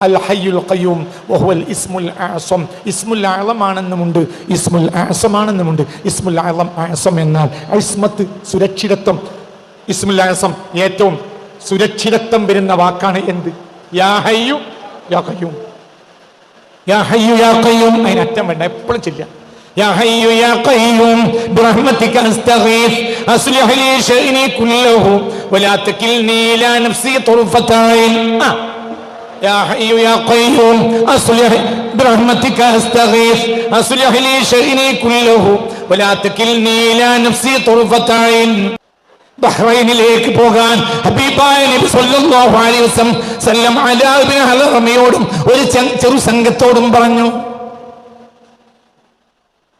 അൽ ഹയ്യുൽ ഖയ്യൂം വഹുവൽ ഇസ്മുൽ ആസം ഇസ്മുൽ ആളമാണെന്നുമുണ്ട് ഇസ്മുൽ ആസമാണെന്നുമുണ്ട് ഇസ്മുൽ ആളം ആസം എന്നാൽ ഇസ്മത്ത് സുരക്ഷിതത്വം ഇസ്മുൽ ആസം ഏറ്റവും സുരക്ഷിതത്വം വരുന്ന വാക്കാണ് എന്ത് യാ ഹയ്യു യാ ഖയ്യൂം യാ ഹയ്യു യാ ഖയ്യൂം അതിന് അറ്റം വേണ്ട എപ്പോഴും ചില്ല يا حي يا قيوم برحمتك استغيث اصلح لي شأني كله ولا تكلني الى نفسي طرفة عين آه. يا حي يا قيوم أصلح برحمتك أستغيث أصلح لي شأني كله ولا تكلني إلى نفسي طرفة عين ബഹ്റൈനിലേക്ക് പോകാൻ ഹബീബായ നബി സല്ലല്ലാഹു അലൈഹി വസല്ലം സല്ലം അലാ ഇബ്നു ഹലറമയോടും ഒരു ചെ- ചെറു സംഘത്തോടും പറഞ്ഞു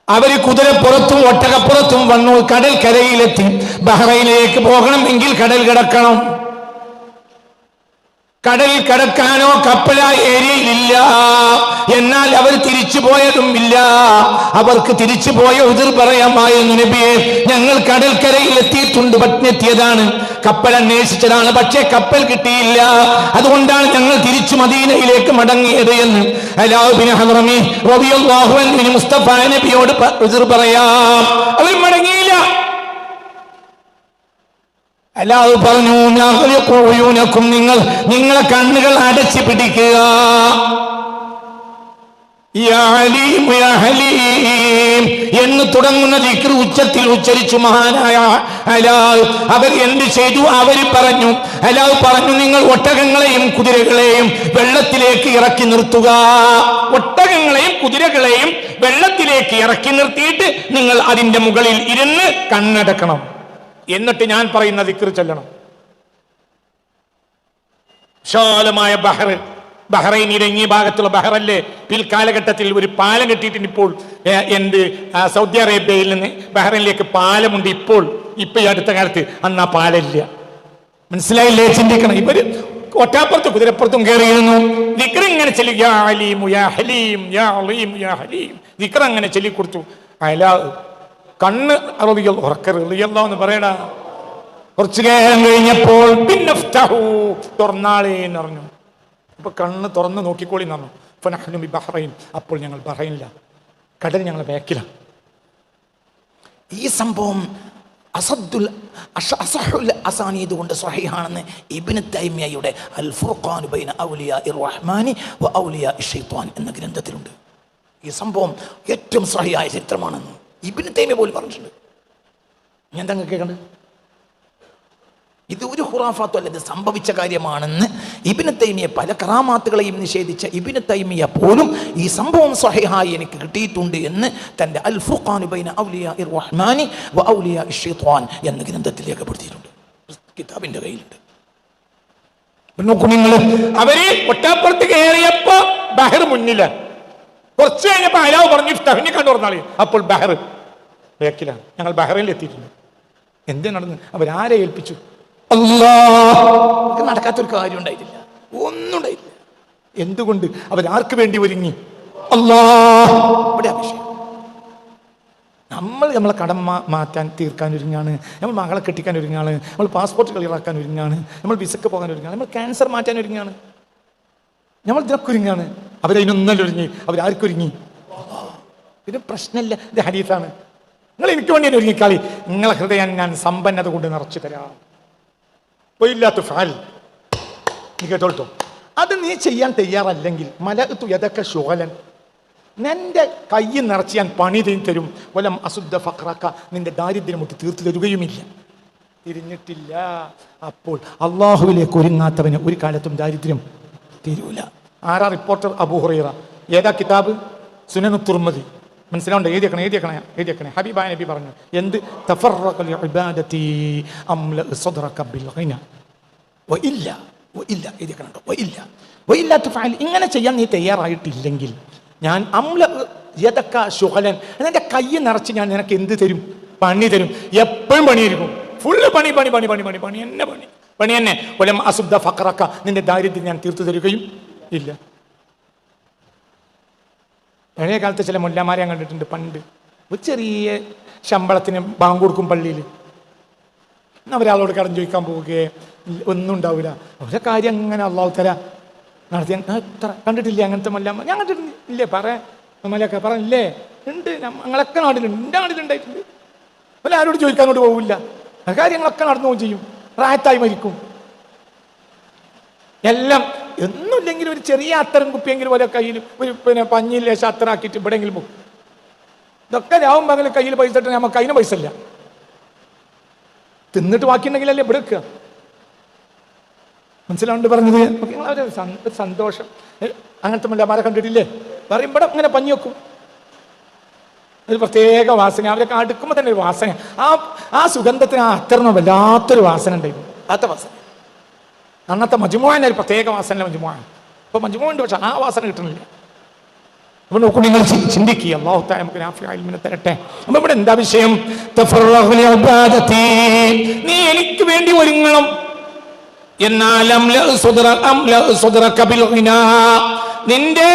അവര് കുതിരപ്പുറത്തും ഒട്ടകപ്പുറത്തും വന്നു കടൽ കരയിലെത്തി ബഹ്റൈനിലേക്ക് പോകണമെങ്കിൽ കടൽ കിടക്കണം കടൽ കടക്കാനോ കപ്പലായി ഏരിയയിലില്ല. എന്നാൽ അവർ തിരിച്ചു പോയതും ഇല്ല. അവർക്ക് തിരിച്ചു പോയ ഉതിർ പറയാമായിരുന്നു നബിയെ ഞങ്ങൾ കടൽക്കരയിൽ എത്തിയിട്ടുണ്ട് പട്ടിനെത്തിയതാണ്. കപ്പൽ അന്വേഷിച്ചതാണ് പക്ഷേ കപ്പൽ കിട്ടിയില്ല. അതുകൊണ്ടാണ് ഞങ്ങൾ തിരിച്ചു മദീനയിലേക്ക് മടങ്ങിയത് എന്ന്. മുസ്തഫ നബിയോട് പറയാം. അവർ മടങ്ങിയില്ല അല്ലാതെ പറഞ്ഞു ഞങ്ങൾക്കും നിങ്ങൾ നിങ്ങളെ കണ്ണുകൾ അടച്ചു പിടിക്കുക. എന്ന് തുടങ്ങുന്ന ദിക്ർ ഉച്ചത്തിൽ ഉച്ചരിച്ചു മഹാനായ അലാൽ അവർ എന്ത് ചെയ്തു? അവർ പറഞ്ഞു അലാൽ പറഞ്ഞു നിങ്ങൾ ഒട്ടകങ്ങളെയും കുതിരകളെയും വെള്ളത്തിലേക്ക് ഇറക്കി നിർത്തുക. ഒട്ടകങ്ങളെയും കുതിരകളെയും വെള്ളത്തിലേക്ക് ഇറക്കി നിർത്തിയിട്ട് നിങ്ങൾ അതിന്റെ മുകളിൽ ഇരുന്ന് കണ്ണടക്കണം. എന്നിട്ട് ഞാൻ പറയുന്ന ദിക്ർ ചൊല്ലണം. വിശാലമായ ബഹർ ബഹ്റൈൻ ഇറങ്ങിയ ഭാഗത്തുള്ള ബഹ്റല്ലേ? പിൽക്കാലഘട്ടത്തിൽ ഒരു പാലം കെട്ടിയിട്ടുണ്ട് ഇപ്പോൾ. എന്ത്? സൗദി അറേബ്യയിൽ നിന്ന് ബഹ്റൈനിലേക്ക് പാലമുണ്ട് ഇപ്പോൾ. ഇപ്പൊ ഈ അടുത്ത കാലത്ത് അന്ന് ആ പാലമില്ല മനസ്സിലായില്ലേ ചിന്തിക്കണം. ഇവർ ഒറ്റാപ്പുറത്തും കുതിരപ്പുറത്തും കയറിയിരുന്നു. ദിക്ർ ഇങ്ങനെ ചൊല്ലി. യാ യാ ഹലീം യാ അലീം യാ ഹലീം. ദിക്ർ അങ്ങനെ ചൊല്ലിക്കൊടുത്തു. അയല കണ്ണ് അറിയോ ഉറക്കറിയല്ലോ എന്ന് പറയടാ കുറച്ചു നേരം കഴിഞ്ഞപ്പോൾ പിന്നെ തുറന്നാളേ എന്ന് പറഞ്ഞു. അപ്പൊ കണ്ണ് തുറന്ന് നോക്കിക്കോളി എന്ന് പറഞ്ഞു. ബഹ്റൈൻ. അപ്പോൾ ഞങ്ങൾ ബഹ്റൈനില്ല കടൽ ഞങ്ങൾ ബാക്കിലാണ് ഈ സംഭവം അസദ്ദുൽ അസഹുൽ അസാനീദ് കൊണ്ട് സ്വഹീഹാണെന്ന് ഇബ്നു തൈമിയയുടെ അൽ ഫുർഖാൻ ബൈന ഔലിയ റഹ്മാനി വ ഔലിയ ഷൈത്വാൻ എന്ന ഗ്രന്ഥത്തിലുണ്ട്. ഈ സംഭവം ഏറ്റവും സഹിയായ ചരിത്രമാണെന്ന്. ഇബ്നു തൈമിയ പോലും പറഞ്ഞിട്ടുണ്ട്. ഞാൻ തങ്ങൾ കേൾക്കണ്ട്? ഇത് ഒരു ഹുറാഫാത്തും അല്ല ഇത് സംഭവിച്ച കാര്യമാണെന്ന് ഇബിന് തൈമിയ പല കറാമാത്തുകളെയും നിഷേധിച്ച ഇബിന് തൈമിയ പോലും ഈ സംഭവം സ്വഹീഹായി എനിക്ക് കിട്ടിയിട്ടുണ്ട് എന്ന് തന്റെ അൽ ഫുഖാൻ ബൈന റഹ്മാനി വ എന്ന ഗ്രന്ഥത്തിൽ രേഖപ്പെടുത്തിയിട്ടുണ്ട്. കിതാബിന്റെ കയ്യിലുണ്ട്. നോക്കൂ നിങ്ങൾ അവർ ഒട്ടാപ്പുറത്ത് കയറിയപ്പോ ബഹർ മുന്നില. കുറച്ച് കഴിഞ്ഞപ്പോ അലാവ് പറഞ്ഞു ഇഫ്തഹിനെ കണ്ടു പറഞ്ഞാളി അപ്പോൾ ബഹർ ബേക്കിലാണ് ഞങ്ങൾ ബഹ്റൈനിൽ എത്തിയിട്ടുണ്ട് എന്ത് നടന്നു? അവരാരെ ഏൽപ്പിച്ചു? അല്ലാ നടക്കാത്തൊരു കാര്യം ഉണ്ടായിട്ടില്ല. ഒന്നും ഉണ്ടായിട്ടില്ല. എന്തുകൊണ്ട്? അവരാർക്ക് വേണ്ടി ഒരുങ്ങി? അല്ലാ ഇവിടെ അഭിഷേകം നമ്മൾ നമ്മളെ കടം മാറ്റാൻ തീർക്കാൻ ഒരുങ്ങാണ്. നമ്മൾ മകളെ കെട്ടിക്കാൻ ഒരുങ്ങാണ്. നമ്മൾ പാസ്പോർട്ട് ക്ലിയറാക്കാൻ ഒരുങ്ങാണ്. നമ്മൾ വിസക്ക് പോകാൻ ഒരുങ്ങാണ്. നമ്മൾ ക്യാൻസർ മാറ്റാൻ ഒരുങ്ങാണ്. നമ്മൾ ഇതിനൊക്കെ ഒരുങ്ങാണ്. അവരതിനൊന്നല്ല ഒരുങ്ങി അവരാർക്കൊരുങ്ങി. ഇത് പ്രശ്നമില്ല ഇത് ഹരീഫാണ് നിങ്ങൾ എനിക്ക് വേണ്ടി ഒരുങ്ങിക്കാളി. നിങ്ങളെ ഹൃദയം ഞാൻ സമ്പന്നത കൊണ്ട് നിറച്ചു തരാം. പൊയില്ലാത്ത ഫാൽ. നീ കേട്ടോട്ടോ? അത് നീ ചെയ്യാൻ തയ്യാറല്ലെങ്കിൽ മല തുയതൊക്കെ ശോകലൻ നിന്റെ കൈ നിറച്ച് ഞാൻ പണി തരും. വലം അസുദ്ധ ഫക്രാക്ക നിന്റെ ദാരിദ്ര്യം മുട്ടി തീർത്തു തരുകയുമില്ല. തിരിഞ്ഞിട്ടില്ല. അപ്പോൾ അള്ളാഹുവിലേക്ക് ഒരുങ്ങാത്തവന് ഒരു കാലത്തും ദാരിദ്ര്യം തീരൂല. ആരാ റിപ്പോർട്ടർ അബൂഹുറീറ ഏതാ കിതാബ് സുനനു തുർമതി മനസ്സിലാവണ്ട എഴുതിയക്കണേ എഴുതിയക്കണേ എഴുതിയക്കണേ ഹബീബായ നബി പറഞ്ഞു എന്ത് ഇങ്ങനെ ചെയ്യാൻ നീ തയ്യാറായിട്ടില്ലെങ്കിൽ ഞാൻ അമ്ല ശുഹലൻ എന്റെ കൈ നിറച്ച് ഞാൻ നിനക്ക് എന്ത് തരും പണി തരും എപ്പോഴും പണിയിരിക്കും ഫുള്ള് പണി പണി പണി പണി പണി പണി എന്നെ പണി പണി തന്നെ ഒലം അസുദ്ധ ഫക്രക്ക നിന്റെ ദാരിദ്ര്യം ഞാൻ തീർത്തു തരുകയും ഇല്ല. പഴയ കാലത്ത് ചില മുല്ലമാരെ കണ്ടിട്ടുണ്ട് പണ്ട്. ഒരു ചെറിയ ശമ്പളത്തിന് ബാങ്ക് കൊടുക്കും പള്ളിയിൽ. അവരാളോട് കടം ചോദിക്കാൻ പോവുകയെ. ഒന്നും ഉണ്ടാവില്ല അവരെ കാര്യം അങ്ങനെ അള്ളാഹു തര നടത്തി. എത്ര "ആ, ഇത്ര കണ്ടിട്ടില്ലേ അങ്ങനത്തെ മല്ലമ്മ ഞാൻ കണ്ടിട്ടില്ല ഇല്ലേ? പറയാ പറഞ്ഞില്ലേ ഉണ്ട്. ഞങ്ങളൊക്കെ നാട്ടിലുണ്ട്. എന്റെ നാട്ടിലുണ്ടായിട്ടുണ്ട് അല്ല ആരോട് ചോദിക്കാൻ കൊണ്ട് പോകില്ല കാര്യങ്ങളൊക്കെ നടന്നു പോവുകയും ചെയ്യും. പ്രായത്തായി മരിക്കും. എല്ലാം ഒന്നുമില്ലെങ്കിൽ ഒരു ചെറിയ അത്തരം കുപ്പിയെങ്കിലും ഓരോ കയ്യിൽ ഒരു പിന്നെ പഞ്ഞിയിൽ ലേശം അത്തറാക്കിയിട്ട് ഇവിടെയെങ്കിലും പോകും. ഇതൊക്കെ രാവും പകൽ കയ്യിൽ പൈസ ഇട്ട് നമുക്ക് അതിന് പൈസ ഇല്ല. തിന്നിട്ട് ബാക്കിയുണ്ടെങ്കിലല്ലേ ഇവിടെ വെക്കുക മനസ്സിലാണ്ട് പറഞ്ഞത് സന്തോഷം. അങ്ങനത്തെ മല്ലമാരെ കണ്ടിട്ടില്ലേ? പറയും ഇവിടെ ഇങ്ങനെ പഞ്ഞി വെക്കും. ഒരു പ്രത്യേക വാസന അവരൊക്കെ അടുക്കുമ്പോൾ തന്നെ ഒരു വാസന ആ ആ സുഗന്ധത്തിന് ആ അത്തറിന് വല്ലാത്തൊരു വാസന ഉണ്ടായിരുന്നു. അത്ത വാസന. അന്നത്തെ മജുമോഹൻ ഒരു പ്രത്യേക വാസന മജുമോഹൻ ഇപ്പൊ മജുമോഹന്റെ പക്ഷെ ആ വാസന കിട്ടുന്നില്ല. അപ്പൊ നോക്കൂ നിങ്ങൾ ചിന്തിക്കുക. അള്ളാഹുത്തായ നമുക്ക് നാഫിയായി തരട്ടെ. അപ്പൊ ഇവിടെ എന്താ വിഷയം. നീ എനിക്ക് വേണ്ടി ഒരുങ്ങണം. ഗിനാ. നിന്റെ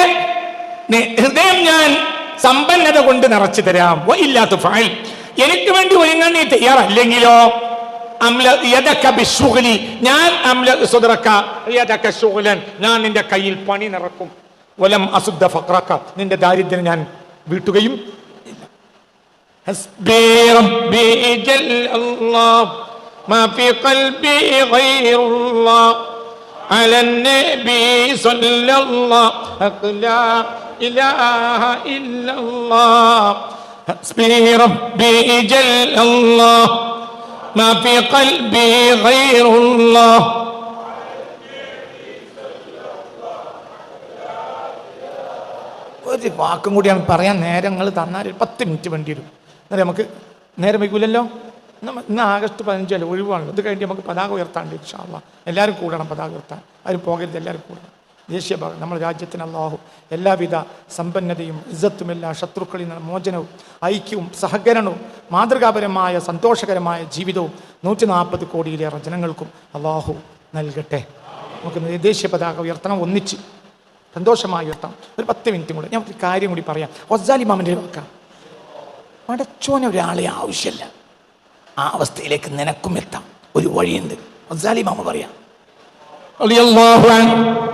ഹൃദയം ഞാൻ സമ്പന്നത കൊണ്ട് നിറച്ചു തരാം. ഇല്ലാത്ത ഫഅൽ. എനിക്ക് വേണ്ടി ഒരുങ്ങാൻ നീ തയ്യാറല്ലെങ്കിലോ? അംല യദക ബിശ്ശുഗ്ലി ഞാൻ അംല സുദ്രക യദക ശുഗ്ലൻ ഞാൻ നിന്റെ കയ്യിൽ പണി നിറക്കും വലം അസുദ്ധ ഫഖറക നിന്റെ ദാരിദ്ര്യം ഞാൻ വീട്ടുകയും حسبي ربي جل الله ما في قلبي غير الله على النبي صلى الله حق لا إله إلا الله حسبي ربي جل الله ما في قلبي غير الله ഒരു വാക്കും കൂടിയാണ് പറയാൻ നേരങ്ങൾ തന്നാൽ ഒരു പത്ത് മിനിറ്റ് വേണ്ടി വരും എന്നാലും നമുക്ക് നേരം വയ്ക്കൂലല്ലോ നമ്മ- ഇന്ന് ആഗസ്റ്റ് പതിനഞ്ചല്ലേ ഒഴിവാണല്ലോ ഇത് കഴിഞ്ഞ് നമുക്ക് പതാക ഉയർത്താണ്ട് ഇൻഷാല്ല എല്ലാവരും കൂടണം പതാക ഉയർത്താൻ ആരും പോകരുത് എല്ലാവരും കൂടണം ദേശീയ ഭാഗം നമ്മുടെ രാജ്യത്തിന് അള്ളാഹു എല്ലാവിധ സമ്പന്നതയും ഇജ്ജത്തും എല്ലാ ശത്രുക്കളിൽ നിന്ന് മോചനവും ഐക്യവും സഹകരണവും മാതൃകാപരമായ സന്തോഷകരമായ ജീവിതവും നൂറ്റി നാൽപ്പത് കോടിയിലേറെ ജനങ്ങൾക്കും അള്ളാഹു നൽകട്ടെ. നമുക്ക് ദേശീയ പതാക ഉയർത്തണം ഒന്നിച്ച് സന്തോഷമായി ഉയർത്താം ഒരു പത്ത് മിനിറ്റും കൂടെ. ഞാൻ ഒരു കാര്യം കൂടി പറയാം. ഒസാലി മാമന്റെ വാക്കാം. മടച്ചോനെ ഒരാളെ ആവശ്യമില്ല. ആ അവസ്ഥയിലേക്ക് നിനക്കും എത്താം. ഒരു വഴിയുണ്ട്. ഒസാലി മാമ പറയാം. അസാലി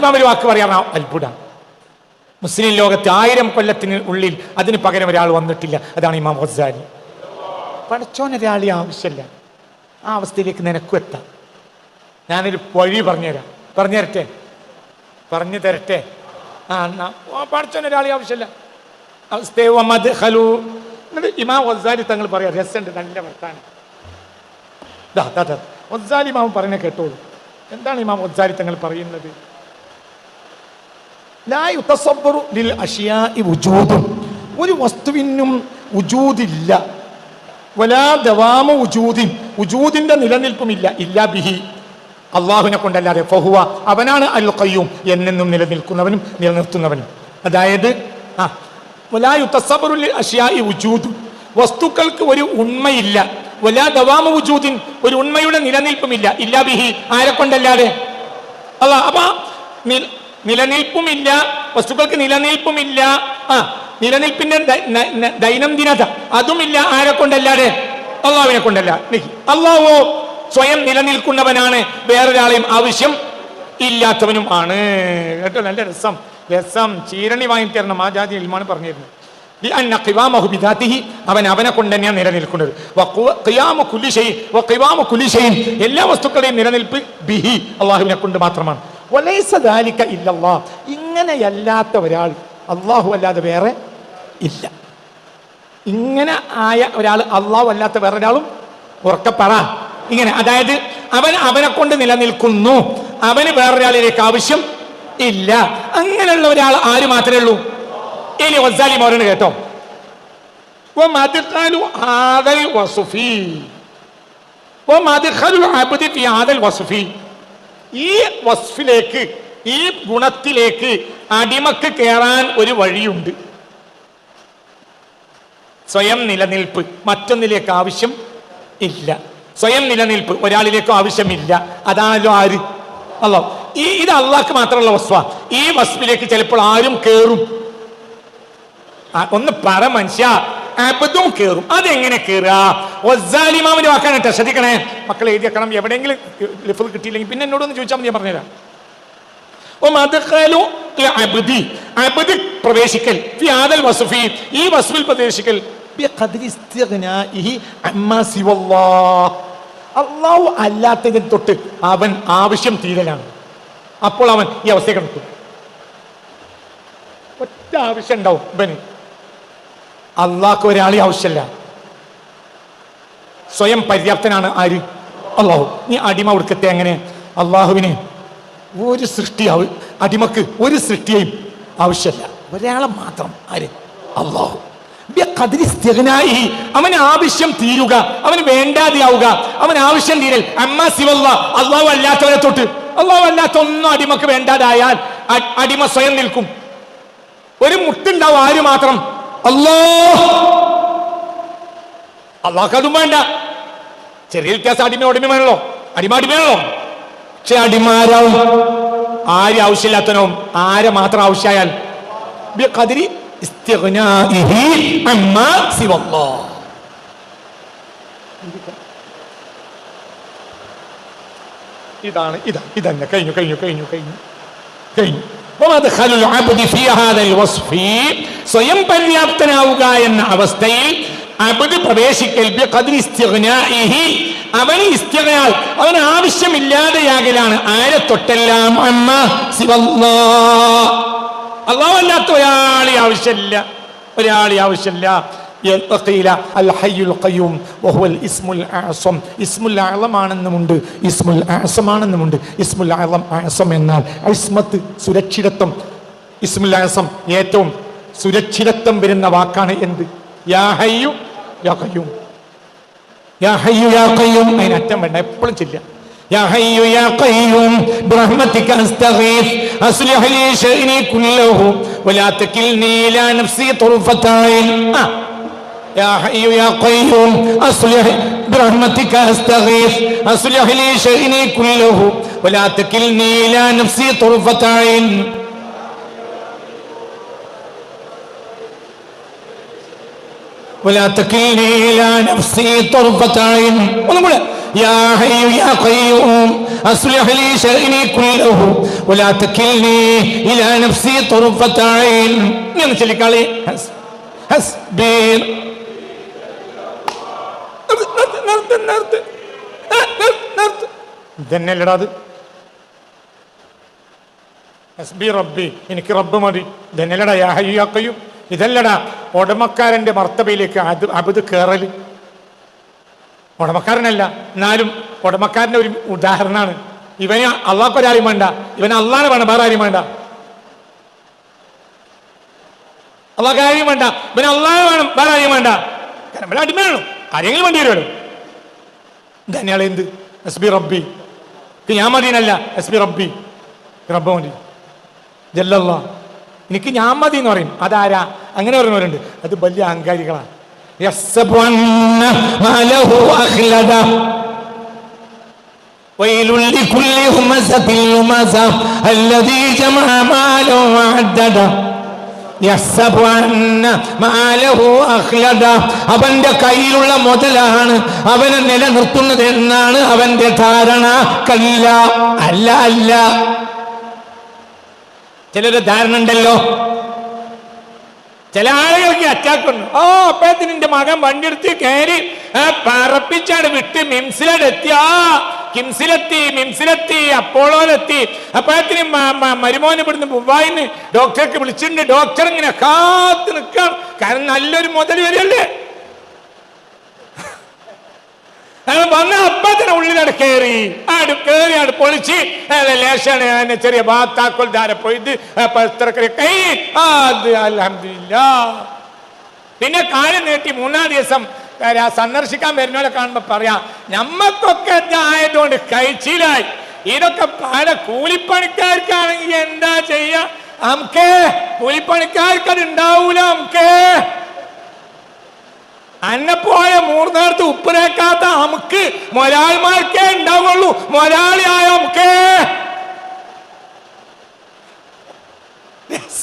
മാമ ഒരു വാക്ക് പറയാൻ അത്ഭുതം. മുസ്ലിം ലോകത്ത് ആയിരം കൊല്ലത്തിന് ഉള്ളിൽ അതിന് പകരം ഒരാൾ വന്നിട്ടില്ല. അതാണ് ഇമാം ഗസാലി പടച്ചോൻ ഒരാളെ ആവശ്യമില്ല. ആ അവസ്ഥയിലേക്ക് നിനക്കും എത്താം. ഞാനൊരു വഴി പറഞ്ഞുതരാം. പറഞ്ഞു തരട്ടെ പറഞ്ഞു തരട്ടെ ആ എന്നാ ഒരാളെ ആവശ്യമില്ല. എന്നിട്ട് ഇമാം വസാലി തങ്ങൾ പറയാം രസമുണ്ട് നല്ല വർത്താനം. വസാലി ഇമാം പറയുന്നത് കേട്ടോളൂ. എന്താണ് ഇമാം വസാലി തങ്ങൾ പറയുന്നത്? ഒരു വസ്തുവിനും ഉജൂദില്ല വലാ ദവാമ ഉജൂദിൻ ഉജൂദിന്റെ നിലനിൽപ്പുമില്ല. ഇല്ലാ ബിഹി. അള്ളാഹുവിനെ കൊണ്ടല്ലാതെ ഫഹുവ. അവനാണ് അൽ കയ്യൂം എന്നെന്നും നിലനിൽക്കുന്നവനും നിലനിർത്തുന്നവനും. അതായത് ആ വലാ യുതസവ്വറു ലിൽ അഷ്യാഇ വുജൂദുൻ. വസ്തുക്കൾക്ക് ഒരു ഉണ്മയില്ല. വലാ ദവാമ ഉജൂദിൻ ഒരു ഉണ്മയുടെ നിലനിൽപ്പുമില്ല. ഇല്ലാ ബിഹി. ആരെ കൊണ്ടല്ലാതെ? അല്ല അപ്പൊ നിലനിൽപ്പുമില്ല. വസ്തുക്കൾക്ക് നിലനിൽപ്പുമില്ല. ആ നിലനിൽപ്പിന്റെ ദൈനംദിനത അതുമില്ല. ആരെ കൊണ്ടല്ലാതെ? അള്ളാവിനെ കൊണ്ടല്ല. അള്ളാവോ സ്വയം നിലനിൽക്കുന്നവനാണ്. വേറൊരാളെയും ആവശ്യം ഇല്ലാത്തവനും ആണ്. കേട്ടോ നല്ല രസം. രസം. ചീരണി വാങ്ങി തരണം. ആ ജാതി ഇൽമാണ് പറഞ്ഞിരുന്നത്. അവൻ അവനെ കൊണ്ട് തന്നെയാണ് നിലനിൽക്കുന്നത്. എല്ലാ വസ്തുക്കളുടെയും നിലനിൽപ്പ് ബിഹി അള്ളാഹുവിനെ കൊണ്ട് മാത്രമാണ്. ഇങ്ങനെയല്ലാത്ത ഒരാൾ അള്ളാഹു അല്ലാതെ വേറെ ഇല്ല. ഇങ്ങനെ ആയ ഒരാൾ അള്ളാഹു അല്ലാത്ത ഉറക്ക പറ ഇങ്ങനെ അതായത് അവൻ അവനെ കൊണ്ട് നിലനിൽക്കുന്നു. അവന് വേറൊരാളിലേക്ക് ആവശ്യം ഇല്ല. അങ്ങനെയുള്ള ഒരാൾ ആര് മാത്രമേ ഉള്ളൂ? ഇനി വസാലി മോരന് കേട്ടോ. വസുഫി. ഈ വസ്ഫിലേക്ക് ഈ ഗുണത്തിലേക്ക് അടിമക്ക് കയറാൻ ഒരു വഴിയുണ്ട്. സ്വയം നിലനിൽപ്പ്. മറ്റൊന്നിലേക്ക് ആവശ്യം ഇല്ല. സ്വയം നിലനിൽപ്പ്. ഒരാളിലേക്കും ആവശ്യമില്ല. അതാണല്ലോ ആര്? അല്ലോ ഈ ഇത് അള്ളാഹ്ക്ക് മാത്രമുള്ള വസ്വ. ഈ വസ്തുവിലേക്ക് ചിലപ്പോൾ ആരും കേറും. ഒന്ന് പറ മനുഷ്യ. അബദ്ധം കേറും. അതെങ്ങനെ കേറുക ഒസാലിമാവിന്റെ വാക്കാണ് കേട്ടോ ശ്രദ്ധിക്കണേ. മക്കൾ എഴുതി വെക്കണം. എവിടെയെങ്കിലും ലിഫിൽ കിട്ടിയില്ലെങ്കിൽ പിന്നെ എന്നോടൊന്ന് ചോദിച്ചാൽ മതി ഞാൻ പറഞ്ഞുതരാം. അബ്ദി. പ്രവേശിക്കൽ. ഈ വസ്ഫിൽ പ്രവേശിക്കൽ. അള്ളാഹു അല്ലാത്തതിന് തൊട്ട് അവൻ ആവശ്യം തീരലാണ്. അപ്പോൾ അവൻ ഈ അവസ്ഥയെ കണ്ടു ഒറ്റ ആവശ്യം ഉണ്ടാവും ഇവന്. അള്ളാഹ്ക്ക് ഒരാളെ ആവശ്യമില്ല. സ്വയം പര്യാപ്തനാണ് ആര്? അള്ളാഹു. നീ അടിമ കൊടുക്കത്തെ എങ്ങനെ അള്ളാഹുവിന് ഒരു സൃഷ്ടി അടിമക്ക് ഒരു സൃഷ്ടിയെയും ആവശ്യമില്ല. ഒരാളെ മാത്രം ആര്? അള്ളാഹു. അവന് ആവശ്യം തീരുക. അവന് വേണ്ടാതെയാവുക. അവൻ ആവശ്യം തീരൽ. അമ്മ ശിവല്ല അള്ളാഹു അല്ലാത്തവരെ തൊട്ട്. അള്ളാഹു അല്ലാത്ത ഒന്നും അടിമക്ക് വേണ്ടാതായാൽ അടിമ സ്വയം നിൽക്കും. ഒരു മുട്ടുണ്ടാവും ആര് മാത്രം? അല്ലോ അള്ളാഹ് വേണ്ട. ചെറിയ വ്യത്യാസം അടിമ വേണല്ലോ. അടിമ അടിമയാണല്ലോ പക്ഷെ അടിമാരാവും. ആര് ആവശ്യമില്ലാത്തനോ ആരെ മാത്രം ആവശ്യമായാൽ. കതിരി. ഇതാണ് ഇതാ ഇതന്നെ. കഴിഞ്ഞു കഴിഞ്ഞു കഴിഞ്ഞു കഴിഞ്ഞു കഴിഞ്ഞു. സ്വയം പര്യാപ്തനാവുക എന്ന അവസ്ഥയിൽ അബദ് പ്രവേശിക്കൽ അവന് ഇസ്തികയാൽ അവന് ആവശ്യമില്ലാതെയാകലാണ് ആരെ തൊട്ടെല്ലാം അമ്മ ശിവല്ലാ അല്ലാവല്ലാത്ത ഒരാളെ ആവശ്യമില്ല ഒരാളെ ആവശ്യമില്ല. قيل الحي القيوم وهو الاسم الاعظم اسم الاعظم ആണെന്നുമുണ്ട് ഇസ്മുൽ ആസം ആണെന്നുമുണ്ട് ഇസ്മുൽ ആളം ആസം എന്നാൽ ഇസ്മത്ത് സുരക്ഷിതത്വം ഇസ്മുൽ ആസം ഏറ്റവും സുരക്ഷിതത്വം വരുന്ന വാക്കാണ് എന്ത് യാ ഹയ്യു യാ ഖയ്യൂം യാ ഹയ്യു യാ ഖയ്യൂം അതിന് അറ്റം വേണ്ട എപ്പോഴും ചെല്ലുക يا حي يا قيوم برحمتك استغيث اصلح لي شأني كله ولا تكلني الى نفسي طرفة عين آه. يا حي يا قيوم أصلح برحمتك أستغيث أصلح لي شأني كله ولا تكلني إلى نفسي طرفة عين. ولا تكلني إلى نفسي طرفة عين. يا حي يا قيوم أصلح لي شأني كله ولا تكلني إلى نفسي طرفة عين. من شلك علي حسبي ഇതന്നെയല്ലടാ അത്. ഹസ്ബി റബ്ബി എനിക്ക് റബ്ബ് മതി. ഇതന്നെല്ലടാ യാ ഹയ്യു യാ ഖയ്യൂം. ഇതല്ലടാ ഉടമക്കാരന്റെ മർത്തബയിലേക്ക് അത് അബത് കയറൽ ഉടമക്കാരനല്ല എന്നാലും ഉടമക്കാരന്റെ ഒരു ഉദാഹരണമാണ്. ഇവന് അള്ളാഹ്ക്കൊരാരും വേണ്ട. ഇവന് അള്ളാഹ് വേണം വേറെ ആരും വേണ്ട. അള്ളാഹ് ആരെയും വേണ്ട. ഇവനെ അള്ളാഹ് വേണം വേറെ ആരെയും വേണ്ട. കാരണം ഇവിടെ ആരെങ്കിലും വേണ്ടി വരുമല്ലോ. ധന്യാളെ എന്ത്? എസ് ബി റബ്ബി. ഇത് ഞാൻ മതിയെന്നല്ല എസ് ബി റബ്ബി റബ്ബ മതി ജല്ലല്ല എനിക്ക് ഞാൻ മതി എന്ന് പറയും അതാരാ അങ്ങനെ പറയുന്നവരുണ്ട് അത് വലിയ അഹങ്കാരികളാണ് يحسب أن ماله أخلده ويل അവന്റെ കയ്യിലുള്ള മുതലാണ് അവനെ നിലനിർത്തുന്നത് എന്നാണ് അവന്റെ ധാരണ. കല്ല. അല്ല അല്ല. ചിലര് ധാരണ ഉണ്ടല്ലോ. ചില ആളുകൾക്ക് അറ്റാക്ക് ഉണ്ട്. ഓ അപ്പഴത്തിന് എന്റെ മകൻ വണ്ടിയെടുത്ത് കയറി പറപ്പിച്ചാണ് വിട്ട് മിംസിലടെത്തിയാ കിംസിലെത്തി മിംസിലെത്തി അപ്പോളോലെത്തി. അപ്പോഴത്തിന് മരുമോനെ ഇവിടുന്ന് മുംബൈന്ന് ഡോക്ടർക്ക് വിളിച്ചിട്ടുണ്ട്. ഡോക്ടർ ഇങ്ങനെ കാത്ത് നിൽക്കാം കാരണം നല്ലൊരു മുതൽ വരില്ലേ വന്ന അപ്പത്തിന് ഉള്ളിലട് കയറി ആട് കയറി ആട് പൊളിച്ച്. ലേശാണ് അതിനെ ചെറിയ ബാത്താക്കോൽ ധാര പോയിട്ട് പത്രക്കറി കൈ. അത് അലഹമില്ല പിന്നെ കാലം നീട്ടി മൂന്നാം ദിവസം സന്ദർശിക്കാൻ വരുന്നവരെ കാണുമ്പോൾ പറയാം നമ്മക്കൊക്കെ ആയതുകൊണ്ട് കഴിച്ചിലായി. ഇതൊക്കെ പല കൂലിപ്പണിക്കാർക്കാണെങ്കിൽ എന്താ ചെയ്യുക നമുക്ക് കൂലിപ്പണിക്കാർക്ക് അത് ഉണ്ടാവൂല നമുക്ക് അന്നെ മൂർന്നേർത്ത് ഉപ്പ് തേക്കാത്ത നമുക്ക് മൊരാൾമാർക്കേ ഉണ്ടാവുള്ളൂ. മൊരാളിയായ നമുക്ക്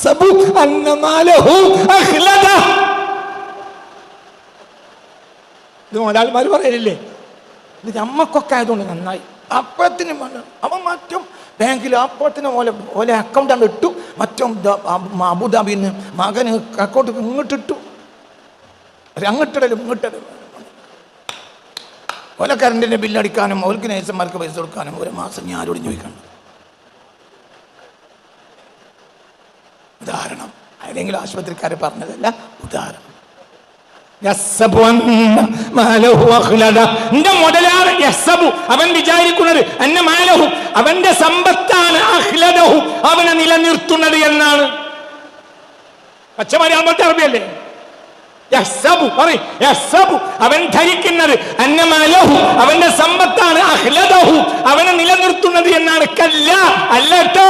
സബു അന്ന മാലഹു ഇത് മുതലാളിമാർ പറയലില്ലേ? ഇത് നമ്മക്കൊക്കെ ആയതുകൊണ്ട് നന്നായി. അപ്പത്തിന് അവൻ മറ്റും ബാങ്കിൽ അപ്പഴത്തിന് ഓലെ അക്കൗണ്ട് അങ്ങ് ഇട്ടു. മറ്റും അബുദാബിന്ന് മകന് അക്കൗണ്ട് ഇങ്ങോട്ട് ഇട്ടു. ഒരു അങ്ങോട്ടിടലും ഇങ്ങോട്ടിടലും ഓല കറണ്ടിന്റെ ബില്ലടിക്കാനും ഓൽക്ക് നേഴ്സന്മാർക്ക് പൈസ കൊടുക്കാനും ഒരു മാസം ഞാൻ ആരോടും ചോദിക്കണം ഉദാഹരണം. ആരെങ്കിലും ആശുപത്രിക്കാരെ പറഞ്ഞതല്ല ഉദാഹരണം. നിന്റെ മുതലാണ് അവൻ വിചാരിക്കുന്നത് അന്ന മാലഹു അവന്റെ സമ്പത്താണ് അവനെ നിലനിർത്തുന്നത് എന്നാണ്. പച്ചമലയാളത്തെ അറബിയല്ലേ? അവൻ ധരിക്കുന്നത് അവന്റെ സമ്പത്താണ് അവനെ നിലനിർത്തുന്നത് എന്നാണ്. കല്ല അല്ല കേട്ടോ.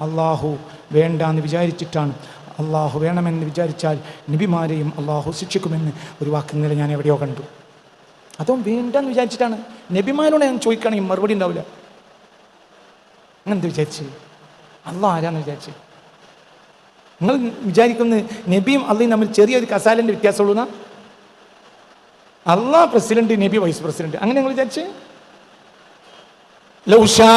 അള്ളാഹു വേണ്ട എന്ന് വിചാരിച്ചിട്ടാണ് അള്ളാഹു വേണമെന്ന് വിചാരിച്ചാൽ നബിമാരെയും അള്ളാഹു ശിക്ഷിക്കുമെന്ന് ഒരു വാക്ക് ഇന്നലെ ഞാൻ എവിടെയോ കണ്ടു. അതും വേണ്ടെന്ന് വിചാരിച്ചിട്ടാണ് നബിമാരോട് ഞാൻ ചോദിക്കുകയാണെങ്കിൽ മറുപടി ഉണ്ടാവില്ല. അങ്ങനെന്ത് വിചാരിച്ച്? അള്ളാഹ് ആരാന്ന് വിചാരിച്ച്? നിങ്ങൾ വിചാരിക്കുന്ന നബിയും അള്ളയും തമ്മിൽ ചെറിയൊരു കസാലിന്റെ വ്യത്യാസമുള്ള അള്ളാഹ് പ്രസിഡന്റ് നബി വൈസ് പ്രസിഡന്റ്. അങ്ങനെ നിങ്ങൾ വിചാരിച്ച്? ലൗഷാ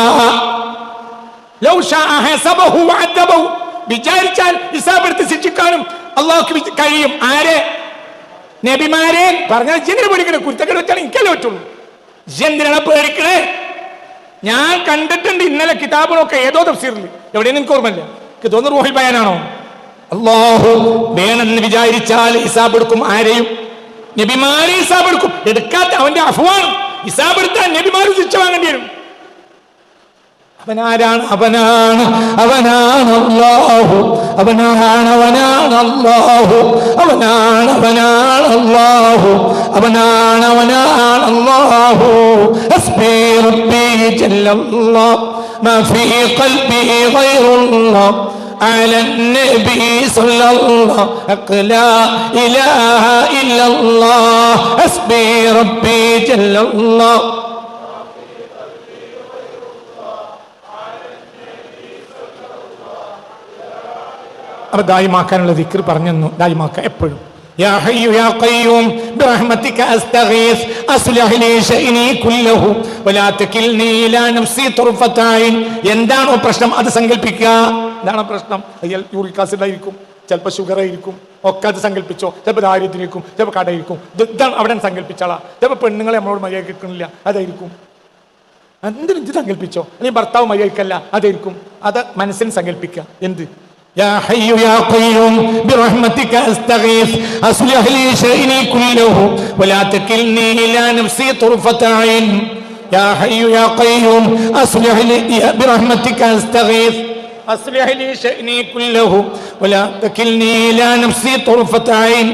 ലൗഷാ ഹസബഹു വഅദബഹു. വിചാരിച്ചാൽ ഹിസാബെടുത്ത് ശിക്ഷിക്കാനും അള്ളാഹുക്ക് കഴിയും. ആരെ? നബിമാരെ. പറഞ്ഞാൽ ജന്തിനെ പേടിക്കണേ കുരുത്തക്കേട് വെച്ചാൽ എനിക്കല്ലേ പറ്റുള്ളൂ. ജന്തിനാണ് പേടിക്കണേ? ഞാൻ കണ്ടിട്ടുണ്ട് ഇന്നലെ കിതാബുകളൊക്കെ ഏതോ തഫ്സീറിൽ എവിടെയും എനിക്ക് ഓർമ്മയില്ല. തോന്നുന്നു റോഹിൽ ബയാനാണോ? അള്ളാഹു വേണമെന്ന് വിചാരിച്ചാൽ ഹിസാബ് ആരെയും? നബിമാരെ ഹിസാബ് എടുക്കും. എടുക്കാത്ത അവന്റെ അഫ്വാണ് ഹിസാബ് എടുത്താൽ നബിമാര് ശിക്ഷ വാങ്ങേണ്ടി വരും. അവനാരാണ് അവനാണ് അവനാണ് അല്ലാഹു അവനാണ് അവനാണ് അല്ലാഹു അവനാണ് അവനാണ് അല്ലാഹു അവനാണ് അവനാണ് അല്ലാഹു ഹസ്ബി റബ്ബി ജല്ലല്ലാഹ് ما في قلبي غير الله على النبي صلى الله لا إله إلا الله حسبي ربي جل الله അപ്പൊ ദായിമാക്കാനുള്ള ദിക്ർ പറഞ്ഞു ദായിമാക്ക എപ്പോഴും يا حي يا قيوم برحمتك استغيث اصلح لي شأني كله ولا تكلني الى نفسي طرفة عين എന്താണോ പ്രശ്നം അത് സങ്കല്പിക്കുക എന്താണ് പ്രശ്നം അയ്യാൽ യൂറിക് ആസിഡ് ആയിരിക്കും ചിലപ്പോൾ ഷുഗർ ആയിരിക്കും ഒക്കെ അത് സങ്കല്പിച്ചോ ചിലപ്പോൾ ദാരിദ്ര്യമായിരിക്കും ചിലപ്പോൾ കടയിരിക്കും ഇത് ഇതാണ് അവിടെ സങ്കല്പിച്ചാളാ ചിലപ്പോൾ പെണ്ണുങ്ങളെ നമ്മളോട് മര്യാദ കിട്ടുന്നില്ല അതായിരിക്കും എന്തിനും ഇത് സങ്കല്പിച്ചോ അല്ലെങ്കിൽ ഭർത്താവ് മര്യാദക്കല്ല അതായിരിക്കും അത് മനസ്സിന് സങ്കല്പിക്കുക എന്ത് يا حي يا قيوم برحمتك أستغيث. اصلح لي شأني كله ولا تكلني إلى نفسي طرفة عين. يا حي يا قيوم اصلح لي برحمتك أستغيث. اصلح لي شأني كله ولا تكلني إلى نفسي طرفة عين.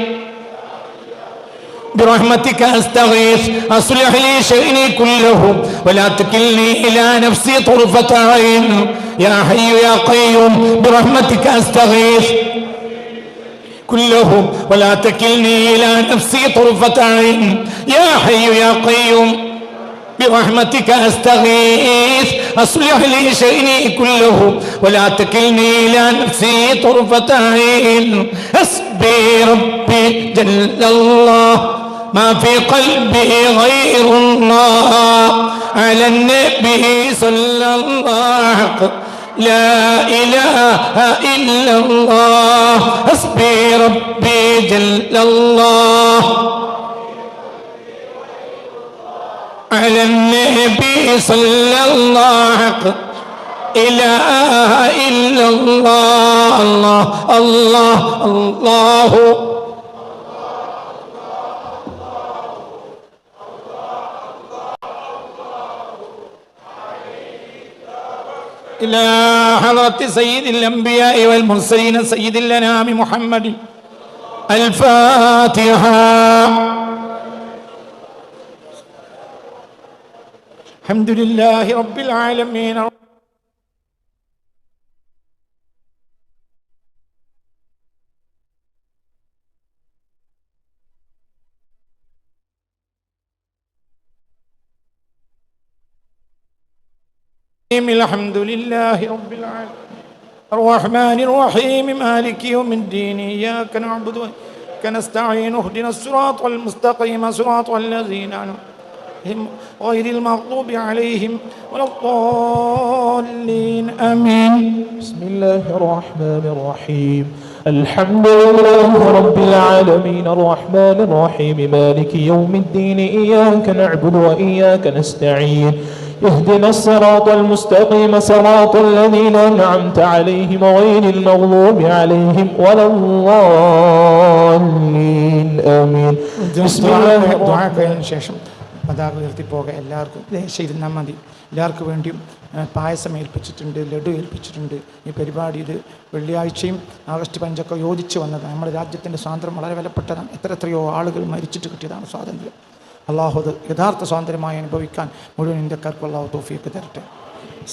برحمتك أستغيث. أصلح لي شأني كله ولا تكلني إلى نفسي طرفة عين. يا حي يا قيوم برحمتك أستغيث. كله ولا تكلني إلى نفسي طرفة عين. يا حي يا قيوم برحمتك أستغيث. أصلح لي شأني كله ولا تكلني إلى نفسي طرفة عين. حسبي ربي جل الله. ما في قلبي غير الله. على النبي صلى الله لا إله إلا الله. حسبي ربي جل الله. على النبي صلى الله إله إلا الله. الله الله الله. إلى حضرة سيد الأنبياء والمرسلين سيد الأنام محمد. الفاتحة. الحمد لله رب العالمين. الحمد لله رب العالمين. الرحمن الرحيم مالك يوم الدين إياك نعبد وإياك نستعين اهدنا الصراط المستقيم صراط الذين أنعمت غير المغضوب عليهم ولا الضالين. آمين. بسم الله الرحمن الرحيم. الحمد لله رب العالمين. الرحمن الرحيم. مالك يوم الدين إياك نعبد وإياك نستعين. اهدنا الصراط المستقيم صراط الذين أنعمت عليهم غير المغضوب عليهم ولا الضالين آمين بسم الله الرحمن ദ്വാരക്കതിന് ശേഷം പതാക ഉയർത്തിപ്പോക എല്ലാവർക്കും ദേശം ഇരുന്നാൽ മതി എല്ലാവർക്കും വേണ്ടിയും ആ, പായസം ഏൽപ്പിച്ചിട്ടുണ്ട് ലഡു ഏൽപ്പിച്ചിട്ടുണ്ട് ഈ പരിപാടി ഇത് വെള്ളിയാഴ്ചയും ആഗസ്റ്റ് പഞ്ചൊക്കെ യോജിച്ച് വന്നതാണ് നമ്മുടെ രാജ്യത്തിൻ്റെ സ്വാതന്ത്ര്യം വളരെ വിലപ്പെട്ടതാണ് എത്ര എത്രയോ ആളുകൾ മരിച്ചിട്ട് കിട്ടിയതാണ് സ്വാതന്ത്ര്യം അള്ളാഹു യഥാർത്ഥ സ്വാതന്ത്ര്യമായി അനുഭവിക്കാൻ മുഴുവൻ ഇന്ത്യക്കാർക്കുള്ള തോഫിയൊക്കെ തരട്ടെ.